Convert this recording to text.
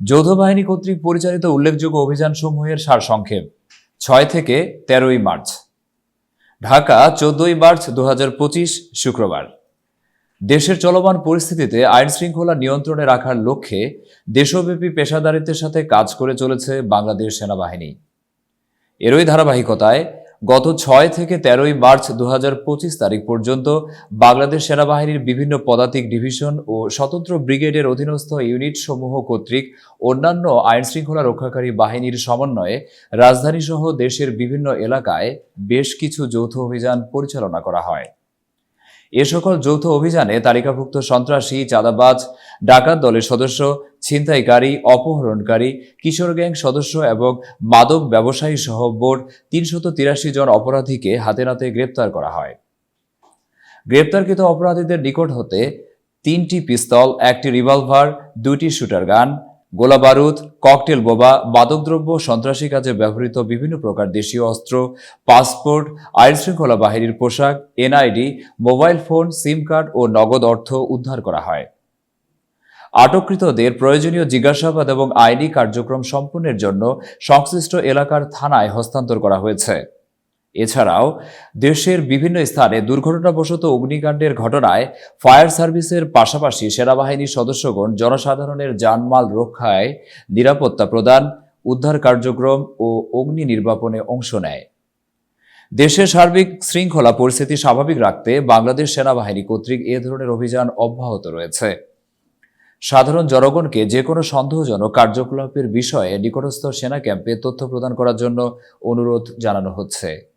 যৌথ বাহিনী কর্তৃক পরিচালিত উল্লেখযোগ্য অভিযান অভিযানসমূহের সারসংক্ষেপ। ছয় থেকে তেরোই মার্চ। ঢাকা, চোদ্দই মার্চ দু হাজার পঁচিশ, শুক্রবার। দেশের চলমান পরিস্থিতিতে আইন শৃঙ্খলা নিয়ন্ত্রণে রাখার লক্ষ্যে দেশব্যাপী পেশাদারিত্বের সাথে কাজ করে চলেছে বাংলাদেশ সেনাবাহিনী। এরই ধারাবাহিকতায় গত ছয় থেকে তেরোই মার্চ দু হাজার পঁচিশ তারিখ পর্যন্ত বাংলাদেশ সেনাবাহিনীর বিভিন্ন পদাতিক ডিভিশন ও স্বতন্ত্র ব্রিগেডের অধীনস্থ ইউনিট সমূহ কর্তৃক অন্যান্য আইন শৃঙ্খলা রক্ষাকারী বাহিনীর সমন্বয়ে রাজধানীসহ দেশের বিভিন্ন এলাকায় বেশ কিছু যৌথ অভিযান পরিচালনা করা হয়। এ সকল যৌথ অভিযানে তালিকাভুক্ত সন্ত্রাসী, চাঁদাবাজ, ডাকাত দলের সদস্য, ছিনতাইকারী, অপহরণকারী, কিশোর গ্যাং সদস্য এবং মাদক ব্যবসায়ী সহ মোট তিনশত তিরাশি জন অপরাধীকে হাতে নাতে গ্রেপ্তার করা হয়। গ্রেপ্তারকৃত অপরাধীদের নিকট হতে তিনটি পিস্তল, একটি রিভলভার, দুইটি শুটার গান গোলা বারুদ, ককটেল বোমা, মাদকদ্রব্য, সন্ত্রাসী কাজে ব্যবহৃত বিভিন্ন প্রকার দেশীয় অস্ত্র, পাসপোর্ট, আইন শৃঙ্খলা বাহিনীর পোশাক, NID, mobile phone, SIM card ও নগদ অর্থ উদ্ধার করা হয়। আটককৃতদের প্রয়োজনীয় জিজ্ঞাসাবাদ এবং আইনি কার্যক্রম সম্পন্নের জন্য সংশ্লিষ্ট এলাকার থানায় হস্তান্তর করা হয়েছে। এছাড়াও, দেশের বিভিন্ন স্থানে দুর্ঘটনাবশত অগ্নিকাণ্ডের ঘটনায় ফায়ার সার্ভিসের পাশাপাশি সেনাবাহিনীর সদস্যগণ জনসাধারণের জানমাল রক্ষায় নিরাপত্তা প্রদান, উদ্ধার কার্যক্রম ও অগ্নি নির্বাপনে অংশ নেয়। দেশের সার্বিক শৃঙ্খলা পরিস্থিতি স্বাভাবিক রাখতে বাংলাদেশ সেনাবাহিনী কর্তৃক এ ধরনের অভিযান অব্যাহত রয়েছে। সাধারণ জনগণকে যে কোনো সন্দেহজনক কার্যকলাপের বিষয়ে নিকটস্থ সেনা ক্যাম্পে তথ্য প্রদান করার জন্য অনুরোধ জানানো হচ্ছে।